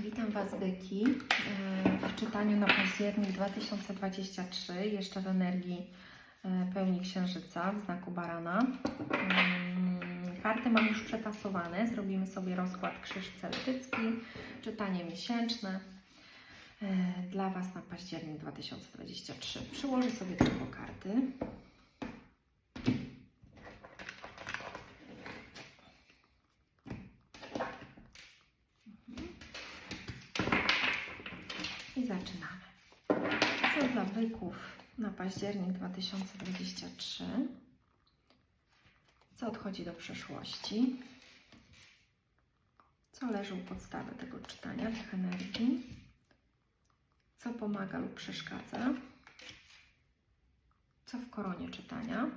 Witam Was, Byki, e, w czytaniu na październik 2023, jeszcze w energii e, pełni księżyca w znaku barana. Mm, Karty mam już przetasowane, zrobimy sobie rozkład krzyż celtycki, czytanie miesięczne e, dla Was na październik 2023. Przyłożę sobie tylko karty. I zaczynamy. Co dla byków na październik 2023? Co odchodzi do przeszłości? Co leży u podstawy tego czytania, tych energii? Co pomaga lub przeszkadza? Co w koronie czytania?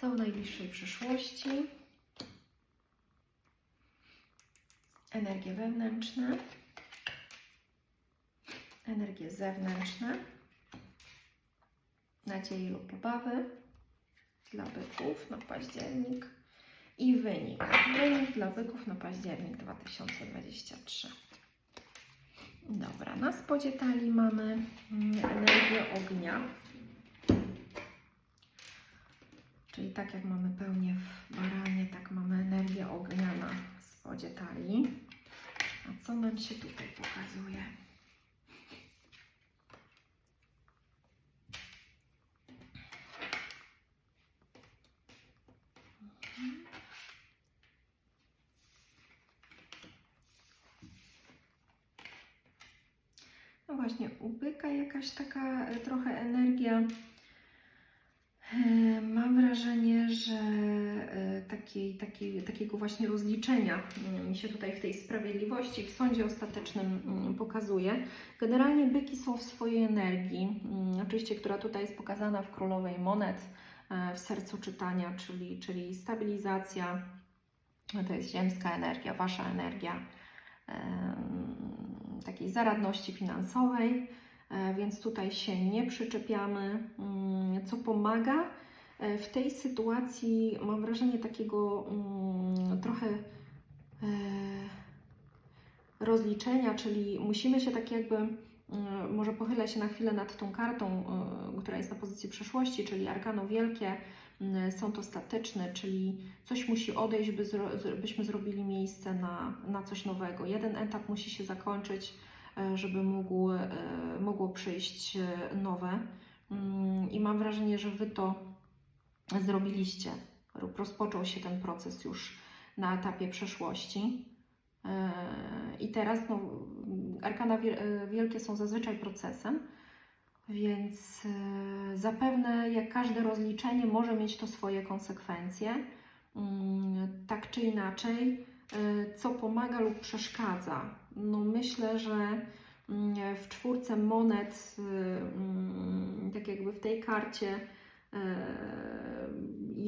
Co w najbliższej przyszłości? Energie wewnętrzne energie zewnętrzne, nadzieje lub obawy dla byków na październik i wynik. Wynik dla byków na październik 2023. Dobra, na spodzie talii mamy mm, energię ognia. Czyli tak jak mamy pełnię w baranie, tak mamy energię ognia na spodzie talii. A co nam się tutaj pokazuje? No właśnie, u byka jakaś taka e, trochę energia. e, Mam wrażenie, że e, takiej, takiej, takiego właśnie rozliczenia mm, mi się tutaj w tej sprawiedliwości, w sądzie ostatecznym mm, pokazuje. Generalnie byki są w swojej energii, mm, oczywiście, która tutaj jest pokazana w królowej monet, w sercu czytania, czyli, czyli stabilizacja, to jest ziemska energia, wasza energia takiej zaradności finansowej, e, więc tutaj się nie przyczepiamy, mm, co pomaga e, w tej sytuacji, mam wrażenie takiego mm, trochę e, rozliczenia, czyli musimy się tak jakby, może pochylę się na chwilę nad tą kartą, y, która jest na pozycji przeszłości, czyli arkano wielkie, y, są to statyczne, czyli coś musi odejść, by zro, byśmy zrobili miejsce na, na coś nowego. Jeden etap musi się zakończyć, żeby mógł, mogło przyjść nowe. Mm, I mam wrażenie, że Wy to zrobiliście. Rozpoczął się ten proces już na etapie przeszłości. E, I teraz no, arkana e, wielkie są zazwyczaj procesem, więc e, zapewne jak każde rozliczenie może mieć to swoje konsekwencje, Mm, tak czy inaczej, e, co pomaga lub przeszkadza. No myślę, że mm, w czwórce monet, y, mm, tak jakby w tej karcie,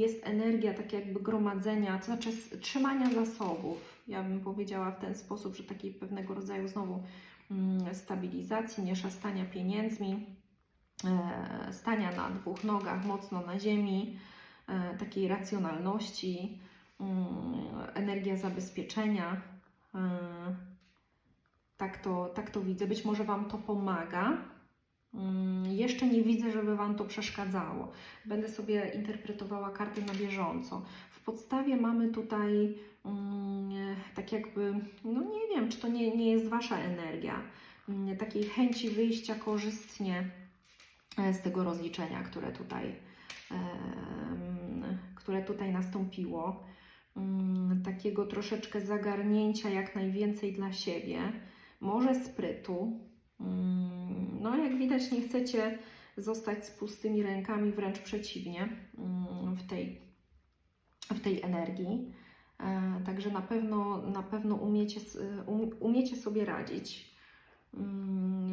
jest energia tak jakby gromadzenia, to znaczy trzymania zasobów. Ja bym powiedziała w ten sposób, że takiej pewnego rodzaju znowu mm, stabilizacji, nie pieniędzmi, e, stania na dwóch nogach, mocno na ziemi, e, takiej racjonalności, mm, energia zabezpieczenia. e, Tak to, tak to widzę. Być może Wam to pomaga. Mm, Jeszcze nie widzę, żeby Wam to przeszkadzało. Będę sobie interpretowała karty na bieżąco. W podstawie mamy tutaj mm, tak jakby, no nie wiem, czy to nie, nie jest Wasza energia, mm, takiej chęci wyjścia korzystnie e, z tego rozliczenia, które tutaj, em, które tutaj nastąpiło. Takiego troszeczkę zagarnięcia jak najwięcej dla siebie, może sprytu. Mm, No, jak widać, nie chcecie zostać z pustymi rękami, wręcz przeciwnie, mm, w tej, w tej energii. E, Także na pewno, na pewno umiecie, um, umiecie sobie radzić. Mm,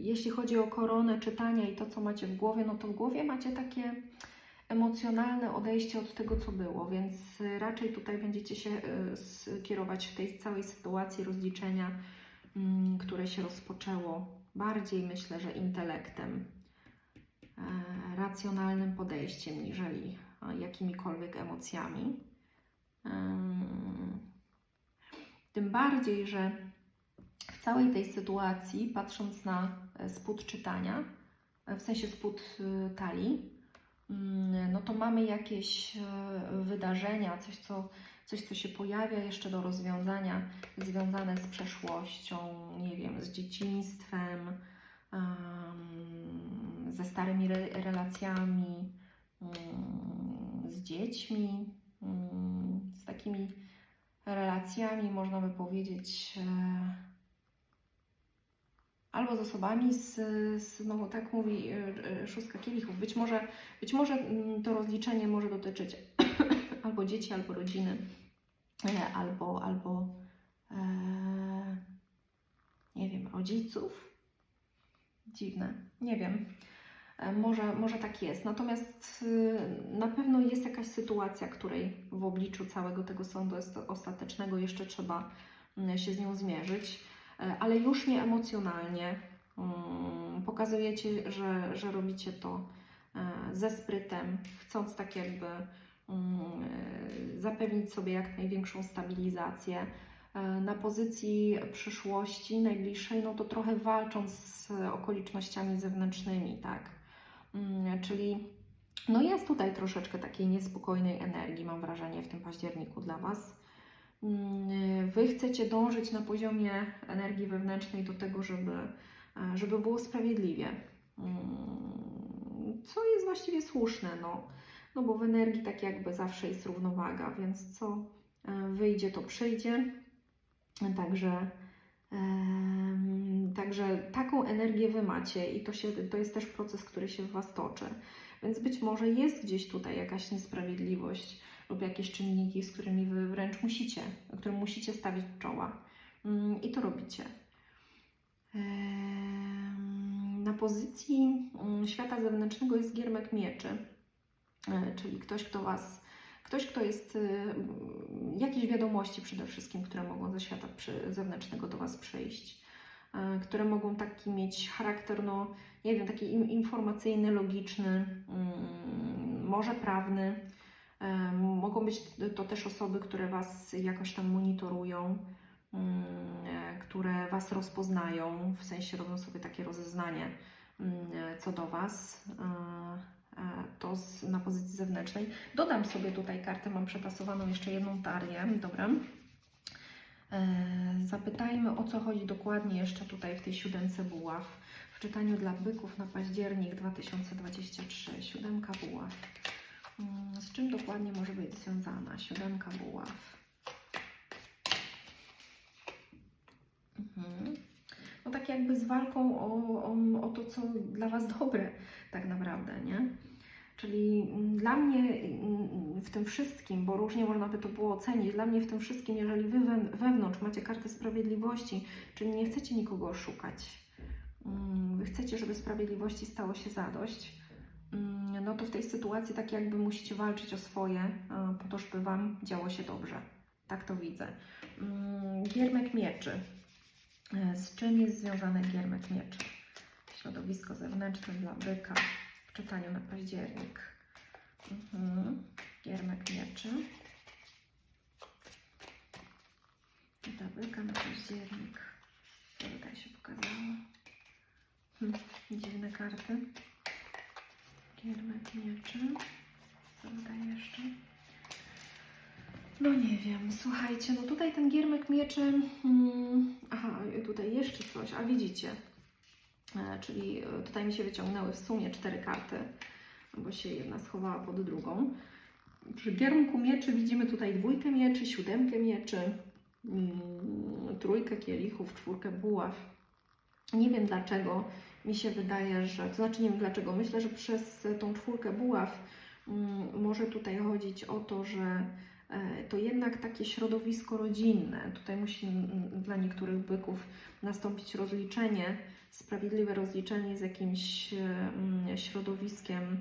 Jeśli chodzi o koronę czytania i to, co macie w głowie, no to w głowie macie takie emocjonalne odejście od tego, co było, więc raczej tutaj będziecie się e, skierować w tej całej sytuacji rozliczenia, które się rozpoczęło bardziej, myślę, że intelektem, e, racjonalnym podejściem, niżeli e, jakimikolwiek emocjami. Ym, Tym bardziej, że w całej tej sytuacji, patrząc na e, spód czytania, w sensie spód talii, mm, no to mamy jakieś wydarzenia, coś co, coś, co się pojawia jeszcze do rozwiązania, związane z przeszłością, nie wiem, z dzieciństwem, em, ze starymi re relacjami, mm, z dziećmi, mm, z takimi relacjami, można by powiedzieć, e, albo z osobami z, z no tak mówi e, e, szóstka kielichów. Być może, być może mm, to rozliczenie może dotyczyć albo dzieci, albo rodziny, e, albo, albo e, nie wiem, rodziców. Dziwne, nie wiem. E, Może, może tak jest. Natomiast y, na pewno jest jakaś sytuacja, której w obliczu całego tego sądu ostatecznego jeszcze trzeba się z nią zmierzyć, E, ale już nie emocjonalnie. Mm, Pokazujecie, że, że robicie to e, ze sprytem, chcąc tak jakby e, zapewnić sobie jak największą stabilizację. E, Na pozycji przyszłości najbliższej, no to trochę walcząc z okolicznościami zewnętrznymi, tak. Mm, Czyli no jest tutaj troszeczkę takiej niespokojnej energii, mam wrażenie, w tym październiku dla Was. Mm, Wy chcecie dążyć na poziomie energii wewnętrznej do tego, żeby, e, żeby było sprawiedliwie. Mm, Co jest właściwie słuszne, no. No bo w energii tak jakby zawsze jest równowaga, więc co e, wyjdzie, to przyjdzie. Także, także taką energię Wy macie i to, się, to jest też proces, który się w Was toczy. Więc być może jest gdzieś tutaj jakaś niesprawiedliwość lub jakieś czynniki, z którymi Wy wręcz musicie, którym musicie stawić czoła. Mm, I to robicie. Na pozycji mm, świata zewnętrznego jest giermek mieczy, czyli ktoś, kto Was, ktoś, kto jest, y, jakieś wiadomości przede wszystkim, które mogą ze świata zewnętrznego do Was przyjść, e, które mogą taki mieć charakter, no nie wiem, taki informacyjny, logiczny, mm, może prawny. E, Mogą być to też osoby, które Was jakoś tam monitorują, mm, e, które Was rozpoznają, w sensie robią sobie takie rozeznanie mm, e, co do Was. To z, na pozycji zewnętrznej. Dodam sobie tutaj kartę, mam przetasowaną jeszcze jedną tarię. Dobra. E, Zapytajmy o co chodzi dokładnie jeszcze tutaj w tej siódemce buław. W czytaniu dla byków na październik 2023. Siódemka buław. Mm, Z czym dokładnie może być związana siódemka buław? Mhm. No tak jakby z walką o, o, o to, co dla Was dobre tak naprawdę, nie? Czyli mm, dla mnie mm, w tym wszystkim, bo różnie można by to było ocenić, dla mnie w tym wszystkim, jeżeli Wy we- wewnątrz macie kartę sprawiedliwości, czyli nie chcecie nikogo oszukać, mm, Wy chcecie, żeby sprawiedliwości stało się zadość, mm, no to w tej sytuacji tak jakby musicie walczyć o swoje, e, po to, żeby Wam działo się dobrze. Tak to widzę. Mm, Giermek mieczy. E, Z czym jest związany giermek mieczy? Środowisko zewnętrzne dla byka w czytaniu na październik. Mhm. Giermek mieczy. Byka na październik. Co tutaj się pokazało? Hm, dziwne karty. Giermek mieczy. Co tutaj jeszcze? No nie wiem, słuchajcie, no tutaj ten giermek mieczy. Hmm, aha, tutaj jeszcze coś, a widzicie. E, czyli e, tutaj mi się wyciągnęły w sumie cztery karty, bo się jedna schowała pod drugą. Przy giermku mieczy widzimy tutaj dwójkę mieczy, siódemkę mieczy, mm, trójkę kielichów, czwórkę buław. Nie wiem dlaczego mi się wydaje, że, to znaczy nie wiem dlaczego, myślę, że przez tą czwórkę buław mm, może tutaj chodzić o to, że e, to jednak takie środowisko rodzinne. Tutaj musi mm, dla niektórych byków nastąpić rozliczenie, sprawiedliwe rozliczenie z jakimś środowiskiem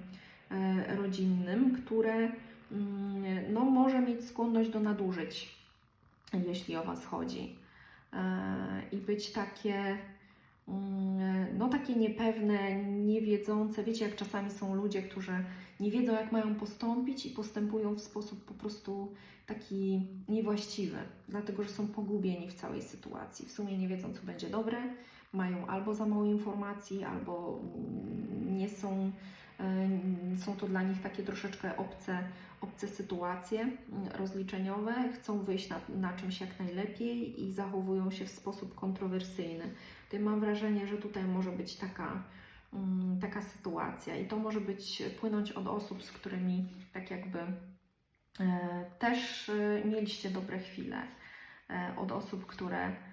e, rodzinnym, które mm, no, może mieć skłonność do nadużyć, jeśli o Was chodzi. E, I być takie mm, no takie niepewne, niewiedzące. Wiecie, jak czasami są ludzie, którzy nie wiedzą, jak mają postąpić i postępują w sposób po prostu taki niewłaściwy, dlatego że są pogubieni w całej sytuacji. W sumie nie wiedzą, co będzie dobre, mają albo za mało informacji, albo mm, nie są, y, są to dla nich takie troszeczkę obce, obce sytuacje mm, rozliczeniowe, chcą wyjść na, na czymś jak najlepiej i zachowują się w sposób kontrowersyjny. Tutaj mam wrażenie, że tutaj może być taka, mm, taka sytuacja i to może być płynąć od osób, z którymi tak jakby e, też e, mieliście dobre chwile, e, od osób, które e,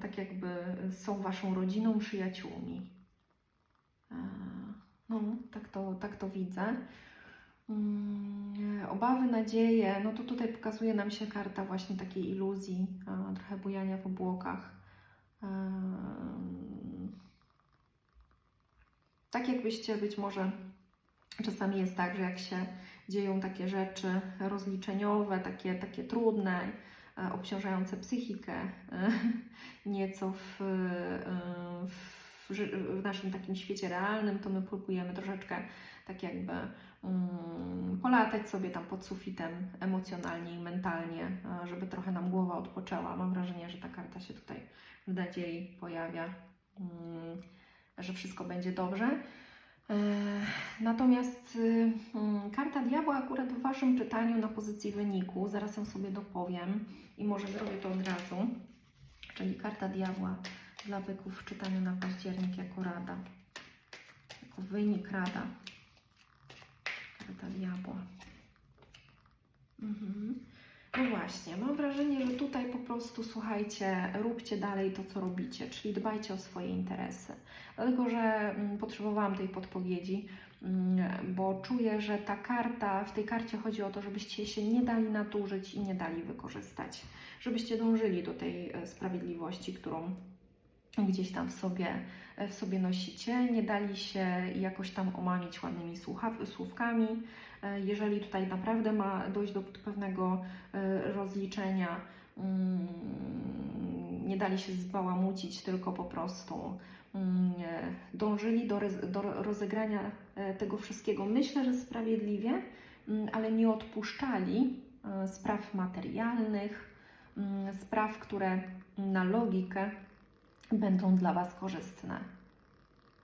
tak jakby są waszą rodziną, przyjaciółmi. E, No, tak to, tak to widzę. Mm, Obawy, nadzieje, no to tutaj pokazuje nam się karta właśnie takiej iluzji, e, trochę bujania w obłokach. Tak jakbyście być może czasami jest tak, że jak się dzieją takie rzeczy rozliczeniowe, takie, takie trudne, e, obciążające psychikę, e, nieco w, e, w, ży- w naszym takim świecie realnym, to my próbujemy troszeczkę tak jakby mm, polatać sobie tam pod sufitem emocjonalnie i mentalnie, e, żeby trochę nam głowa odpoczęła. Mam wrażenie, że ta karta się tutaj w nadziei pojawia, mm, że wszystko będzie dobrze. E, Natomiast y, mm, karta diabła akurat w Waszym czytaniu na pozycji wyniku, zaraz ją sobie dopowiem i może zrobię to od razu, czyli karta diabła dla byków w czytaniu na październik jako rada, jako wynik rada. Karta diabła. Mhm. No właśnie, mam wrażenie, że tutaj po prostu słuchajcie, róbcie dalej to, co robicie, czyli dbajcie o swoje interesy. Dlatego, że mm, potrzebowałam tej podpowiedzi, mm, bo czuję, że ta karta, w tej karcie chodzi o to, żebyście się nie dali nadużyć i nie dali wykorzystać, żebyście dążyli do tej e, sprawiedliwości, którą gdzieś tam w sobie, w sobie nosicie, nie dali się jakoś tam omamić ładnymi słówkami. E, Jeżeli tutaj naprawdę ma dojść do pewnego e, rozliczenia, mm, nie dali się zbałamucić, tylko po prostu mm, e, dążyli do, do rozegrania e, tego wszystkiego, myślę, że sprawiedliwie, mm, ale nie odpuszczali e, spraw materialnych, spraw, które na logikę będą dla Was korzystne.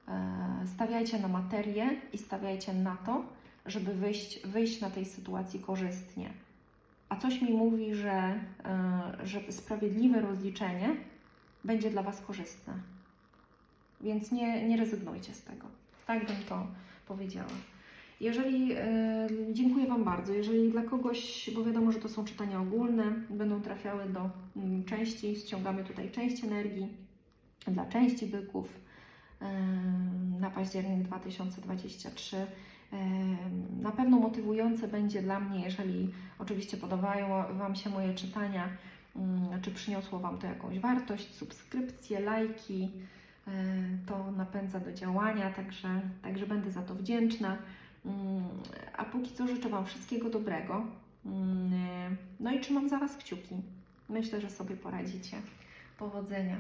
E, Stawiajcie na materię i stawiajcie na to, żeby wyjść, wyjść na tej sytuacji korzystnie. A coś mi mówi, że, e, że sprawiedliwe rozliczenie będzie dla Was korzystne. Więc nie, nie rezygnujcie z tego. Tak bym to powiedziała. Jeżeli, e, dziękuję Wam bardzo. Jeżeli dla kogoś, bo wiadomo, że to są czytania ogólne, będą trafiały do mm, części, ściągamy tutaj część energii dla części byków na październik 2023. Em, Na pewno motywujące będzie dla mnie, jeżeli oczywiście podobają Wam się moje czytania, mm, czy przyniosło Wam to jakąś wartość, subskrypcje, lajki, e, to napędza do działania, także, także będę za to wdzięczna. Mm, A póki co życzę Wam wszystkiego dobrego. Mm, No i trzymam za Was kciuki. Myślę, że sobie poradzicie. Powodzenia.